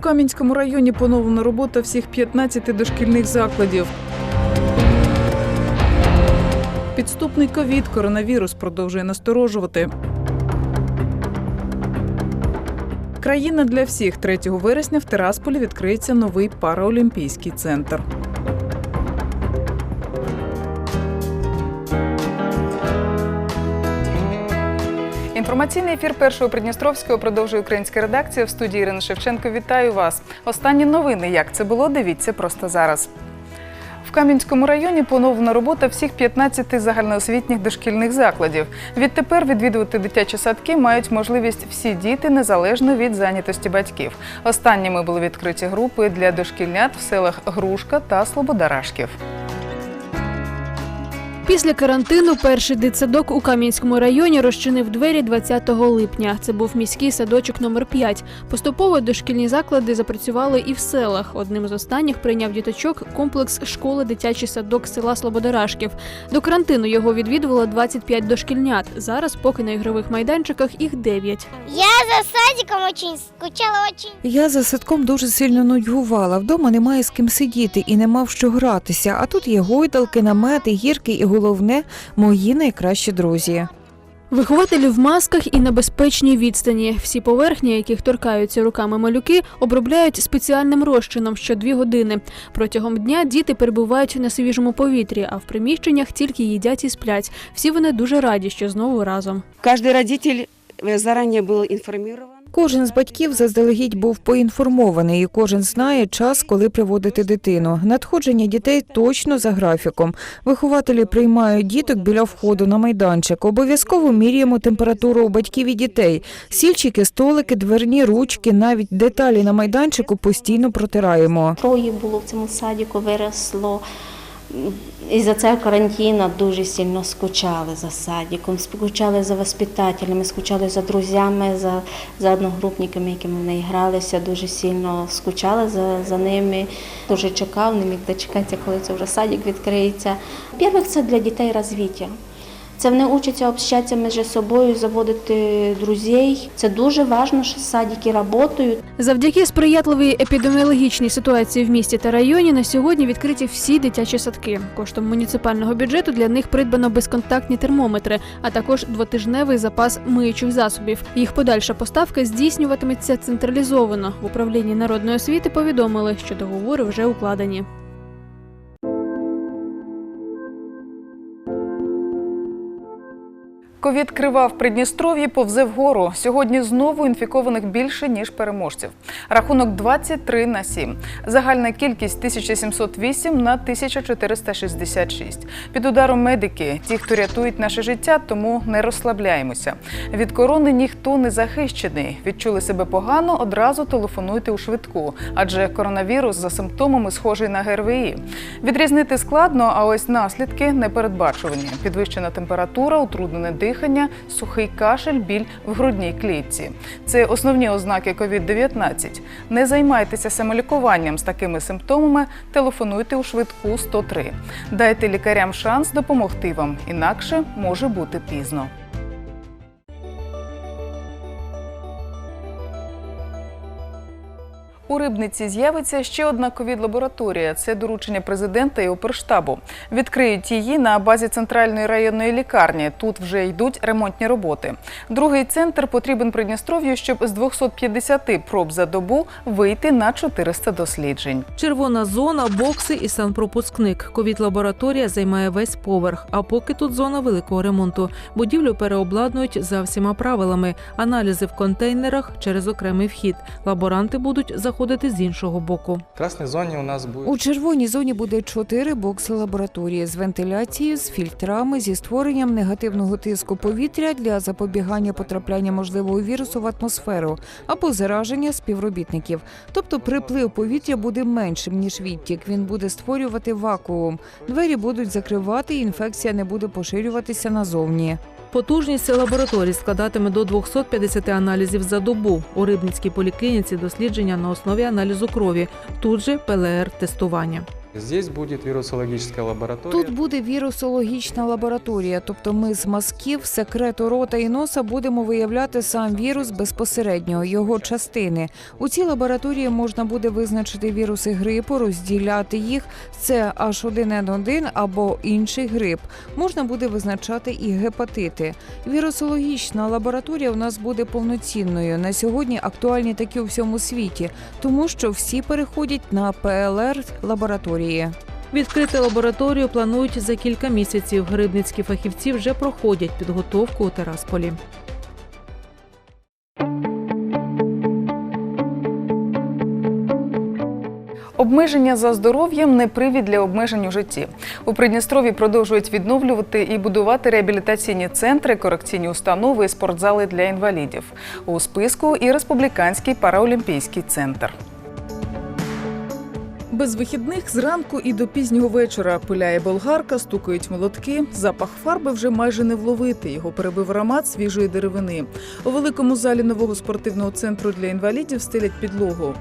Кам'янському районі поновлена робота всіх 15 дошкільних закладів. Підступний ковід коронавірус продовжує насторожувати. Країна для всіх 3 вересня в Тирасполі відкриється новий параолімпійський центр. Інформаційний ефір першого Придністровського продовжує українська редакція. В студії Ірина Шевченко вітаю вас. Останні новини. Як це було? Дивіться просто зараз. В Кам'янському районі поновлена робота всіх 15 загальноосвітніх дошкільних закладів. Відтепер відвідувати дитячі садки мають можливість всі діти незалежно від зайнятості батьків. Останніми були відкриті групи для дошкільнят в селах Грушка та Слободарашків. Після карантину перший дитсадок у Кам'янському районі розчинив двері 20 липня. Це був міський садочок номер 5 Поступово дошкільні заклади запрацювали і в селах. Одним з останніх прийняв діточок комплекс школи дитячий садок села Слободарашків. До карантину його відвідувало 25 дошкільнят. Зараз, поки на ігрових майданчиках, їх 9. Я за садиком очень скучала, очень. Я за садком дуже сильно нудьгувала. Вдома немає з ким сидіти і нема в що гратися. А тут є гойдалки, намети, гірки і головне мої найкращі друзі. Вихователі в масках і на безпечній відстані. Всі поверхні, яких торкаються руками малюки, обробляють спеціальним розчином що дві години. Протягом дня діти перебувають на свіжому повітрі, а в приміщеннях тільки їдять і сплять. Всі вони дуже раді, що знову разом. Каждый родитель э, заранее был информирован. Кожен з батьків заздалегідь був поінформований, і кожен знає час, коли приводити дитину. Надходження дітей точно за графіком. Вихователі приймають діток біля входу на майданчик. Обов'язково міряємо температуру у батьків і дітей. Сільчики, столики, дверні ручки, навіть деталі на майданчику постійно протираємо. Троє було в цьому садіку, виросло. І за це карантина дуже сильно скучали за садиком, скучали за воспитателями, скучали за друзями, за, за одногрупниками, якими вони гралися, дуже сильно скучали за, за ними. Дуже чекав, не міг дочекатися, коли це вже садик відкриється. Перше, це для дітей розвиття. Це вони учаться общатися між собою, заводити друзей. Це дуже важливо, що садики працюють. Завдяки сприятливій епідеміологічній ситуації в місті та районі на сьогодні відкриті всі дитячі садки. Коштом муніципального бюджету для них придбано безконтактні термометри, а також двотижневий запас миючих засобів. Їх подальша поставка здійснюватиметься централізовано. В управлінні народної освіти повідомили, що договори вже укладені. Ковід крива в Придністров'ї повзе вгору. Сьогодні знову інфікованих більше, ніж переможців. Рахунок 23 на 7. Загальна кількість 1708 на 1466. Під ударом медики, ті, хто рятують наше життя, тому не розслабляємося. Від корони ніхто не захищений. Відчули себе погано, одразу телефонуйте у швидку, адже коронавірус за симптомами схожий на ГРВІ. Відрізнити складно, а ось наслідки непередбачувані. Підвищена температура, утруднене дихання, сухий кашель, біль в грудній клітці. Це основні ознаки COVID-19. Не займайтеся самолікуванням з такими симптомами. Телефонуйте у швидку 103. Дайте лікарям шанс допомогти вам, інакше може бути пізно. У Рибниці з'явиться ще одна ковід-лабораторія. Це доручення президента і оперштабу. Відкриють її на базі центральної районної лікарні. Тут вже йдуть ремонтні роботи. Другий центр потрібен Придністров'ю, щоб з 250 проб за добу вийти на 400 досліджень. Червона зона, бокси і санпропускник. Ковід-лабораторія займає весь поверх. А поки тут зона великого ремонту. Будівлю переобладнують за всіма правилами. Аналізи в контейнерах через окремий вхід. Лаборанти будуть заходити з іншого боку. Нас У червоній зоні буде чотири бокси лабораторії з вентиляцією, з фільтрами, зі створенням негативного тиску повітря для запобігання потрапляння можливого вірусу в атмосферу або зараження співробітників. Тобто приплив повітря буде меншим ніж відтік. Він буде створювати вакуум. Двері будуть закривати, і інфекція не буде поширюватися назовні. Потужність лабораторій складатиме до 250 аналізів за добу. У Рибницькій поліклініці дослідження на основі аналізу крові. Тут же ПЛР-тестування. Здесь будет вирусологическая лаборатория. Тут буде вірусологічна лабораторія, тобто ми з мазків, секрету рота і носа будемо виявляти сам вірус безпосередньо, його частини. У цій лабораторії можна буде визначити віруси грипу, розділяти їх. Це H1N1 або інший грип. Можна буде визначати і гепатити. Вірусологічна лабораторія у нас буде повноцінною. На сьогодні актуальні такі у всьому світі, тому що всі переходять на ПЛР лабораторії. Відкрити лабораторію планують за кілька місяців. Грибницькі фахівці вже проходять підготовку у Терасполі. Обмеження за здоров'ям не привід для обмежень у житті. У Придністрові продовжують відновлювати і будувати реабілітаційні центри, корекційні установи і спортзали для інвалідів. У списку і республіканський параолімпійський центр. Без вихідних зранку і до пізнього вечора пиляє болгарка, стукають молотки. Запах фарби вже майже не вловити. Його перебив аромат свіжої деревини. У великому залі нового спортивного центру для інвалідів стелять підлогу.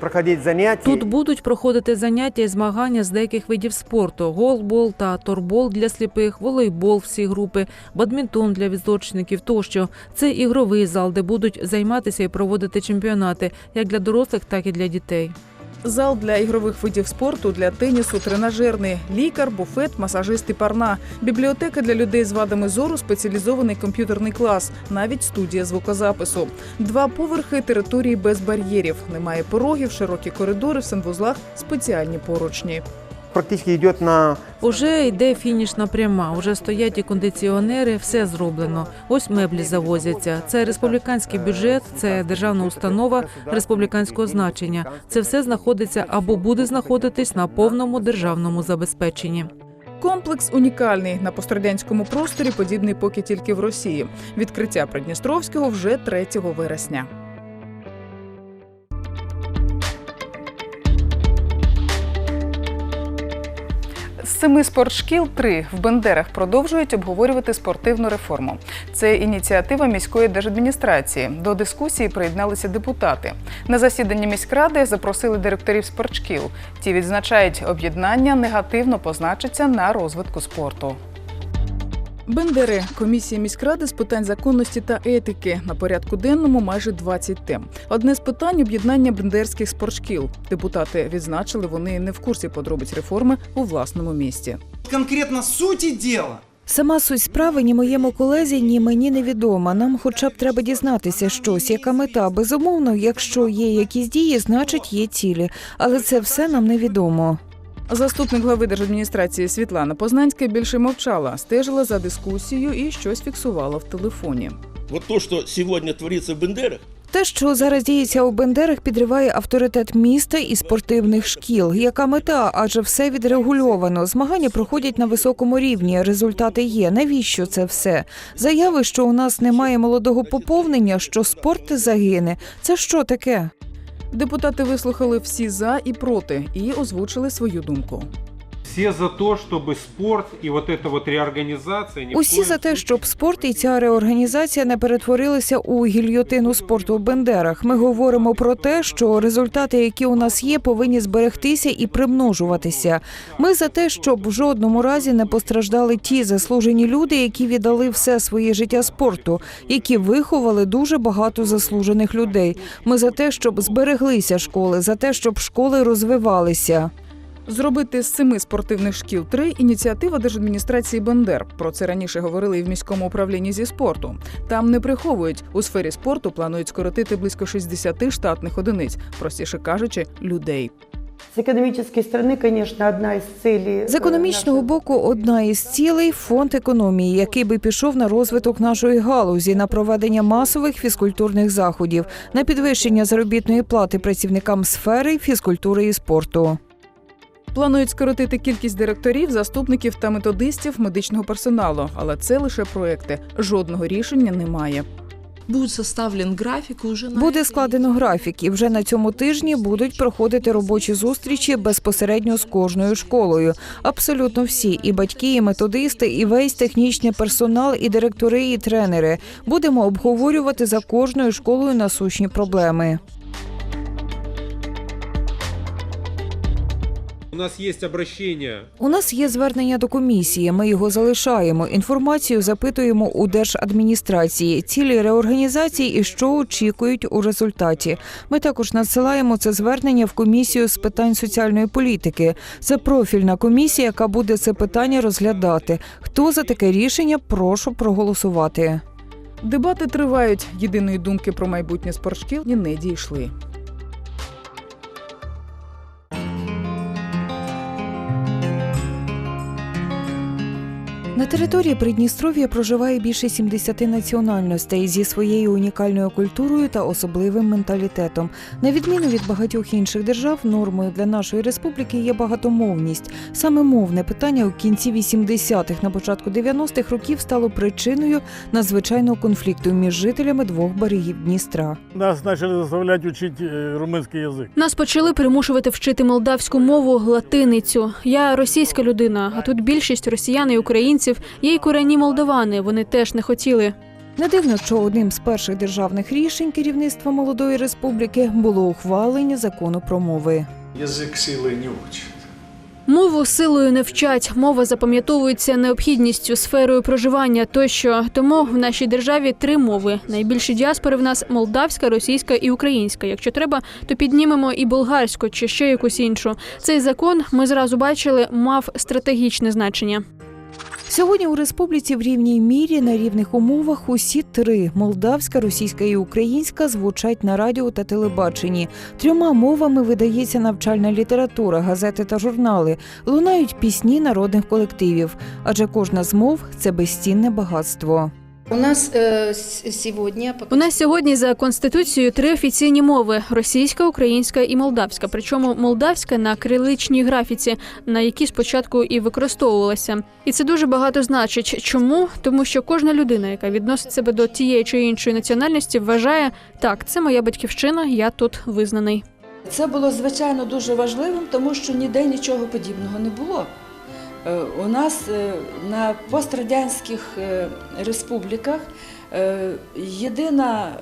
Проходить. Тут будуть проходити заняття і змагання з деяких видів спорту: голбол та торбол для сліпих, волейбол всі групи, бадмінтон для відзочників тощо. Це ігровий зал, де будуть займатися і проводити чемпіонати як для дорослих, так і для дітей. Зал для ігрових видів спорту, для тенісу, тренажерний, лікар, буфет, масажист і парна, бібліотека для людей з вадами зору, спеціалізований комп'ютерний клас, навіть студія звукозапису. Два поверхи території без бар'єрів. Немає порогів, широкі коридори, в санвузлах спеціальні поручні. Практически идет на Уже йде фінішна пряма, уже стоять і кондиціонери, все зроблено. Ось меблі завозяться. Це республіканський бюджет, це державна установа республіканського значення. Це все знаходиться або буде знаходитись на повному державному забезпеченні. Комплекс унікальний на пострадянському просторі, подібний поки тільки в Росії. Відкриття Придністровського вже 3 вересня. Семи спортшкіл три в Бендерах продовжують обговорювати спортивну реформу. Це ініціатива міської держадміністрації. До дискусії приєдналися депутати. На засіданні міськради запросили директорів спортшкіл. Ті відзначають, об'єднання негативно позначиться на розвитку спорту. Бендери комісія міськради з питань законності та етики на порядку денному майже 20 тем. Одне з питань об'єднання бендерських спортшкіл. Депутати відзначили, вони не в курсі подробиць реформи у власному місті. конкретно сути дела. Сама суть справи ні моєму колезі, ні мені невідома. Нам хоча б треба дізнатися щось, яка мета. Безумовно, якщо є якісь дії, значить є цілі. Але це все нам невідомо. Заступник глави держадміністрації Світлана Познанська більше мовчала, стежила за дискусією і щось фіксувала в телефоні. Вот то, что сегодня творится в Бендерах, Те, що зараз діється у Бендерах, підриває авторитет міста і спортивних шкіл. Яка мета? Адже все відрегульовано. Змагання проходять на високому рівні. Результати є. Навіщо це все? Заяви, що у нас немає молодого поповнення, що спорт загине. Це що таке? Депутати вислухали всі за і проти і озвучили свою думку. Все за то, чтобы спорт и вот эта вот реорганизация... ни Усі за те, щоб спорт і ця реорганізація не перетворилися у гільйотину спорту в Бендерах. Ми говоримо про те, що результати, які у нас є, повинні зберегтися і примножуватися. Ми за те, щоб в жодному разі не постраждали ті заслужені люди, які віддали все своє життя спорту, які виховали дуже багато заслужених людей. Ми за те, щоб збереглися школи, за те, щоб школи розвивалися. Зробити з семи спортивних шкіл три ініціатива держадміністрації Бендер. Про це раніше говорили і в міському управлінні зі спорту. Там не приховують у сфері спорту. Планують скоротити близько 60 штатних одиниць, простіше кажучи, людей. С экономической стороны, конечно, одна из целей... З економічного боку, одна із цілей фонд економії, який би пішов на розвиток нашої галузі, на проведення масових фізкультурних заходів, на підвищення заробітної плати працівникам сфери фізкультури і спорту. Планують скоротити кількість директорів, заступників та методистів медичного персоналу, але це лише проекти. Жодного рішення немає. Будет составлен график уже на Буде складено графік, і вже на цьому тижні будуть проходити робочі зустрічі безпосередньо з кожною школою. Абсолютно всі, і батьки, і методисти, і весь технічний персонал, і директори, і тренери. Будемо обговорювати за кожною школою насущні проблеми. У нас есть обращение У нас є звернення до комісії. Ми його залишаємо. Інформацію запитуємо у держадміністрації, цілі реорганізації і що очікують у результаті. Ми також надсилаємо це звернення в комісію з питань соціальної політики. Це профільна комісія, яка буде це питання розглядати. Хто за таке рішення? Прошу проголосувати. Дебати тривають. Єдиної думки про майбутнє спортшкіл не дійшли. На території Придністров'я проживає більше 70 національностей зі своєю унікальною культурою та особливим менталітетом. На відміну від багатьох інших держав, нормою для нашої республіки є багатомовність. Саме мовне питання у кінці 80-х, на початку 90-х років стало причиною надзвичайного конфлікту між жителями двох берегів Дністра. Нас почали заставляти вчити е, румунський язик. Нас почали примушувати вчити молдавську мову латиницю. Я російська людина, а тут більшість росіян і українців є й корінні молдавани. Вони теж не хотіли. Не дивно, що одним з перших державних рішень керівництва молодої республіки було ухвалення закону про мови. Язик сили не учить. Мову силою не вчать. Мова запам'ятовується необхідністю, сферою проживання тощо. Тому в нашій державі три мови. Найбільші діаспори в нас молдавська, російська і українська. Якщо треба, то піднімемо і болгарську чи ще якусь іншу. Цей закон ми зразу бачили, мав стратегічне значення. Сьогодні у республіці в рівній мірі на рівних умовах усі три молдавська, російська і українська звучать на радіо та телебаченні. Трьома мовами видається навчальна література, газети та журнали. Лунають пісні народних колективів, адже кожна з мов це безцінне багатство. У нас э, с- У нас сьогодні за конституцією три офіційні мови: російська, українська і молдавська. Причому молдавська на криличній графіці, на якій спочатку і використовувалася. І це дуже багато значить. Чому? Тому що кожна людина, яка відносить себе до тієї чи іншої національності, вважає так, це моя батьківщина, я тут визнаний. це було звичайно дуже важливим, тому що ніде нічого подібного не було. Е, У нас е, на пострадянських е, республіках єдина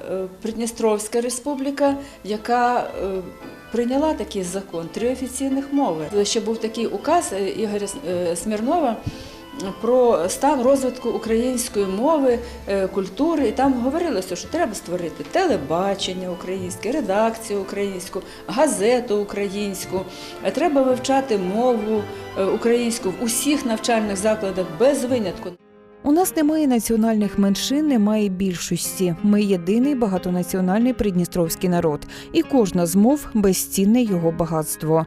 Придністровська республіка, яка прийняла такий закон три офіційних мови. Ще був такий указ Ігоря Смірнова. Про стан розвитку української мови, е, культури, і там говорилося, що треба створити телебачення українське, редакцію українську, газету українську. Е, Треба вивчати мову е, українську в усіх навчальних закладах без винятку. У нас немає національних меншин, немає більшості. Ми єдиний багатонаціональний придністровський народ, і кожна з мов безцінне його багатство.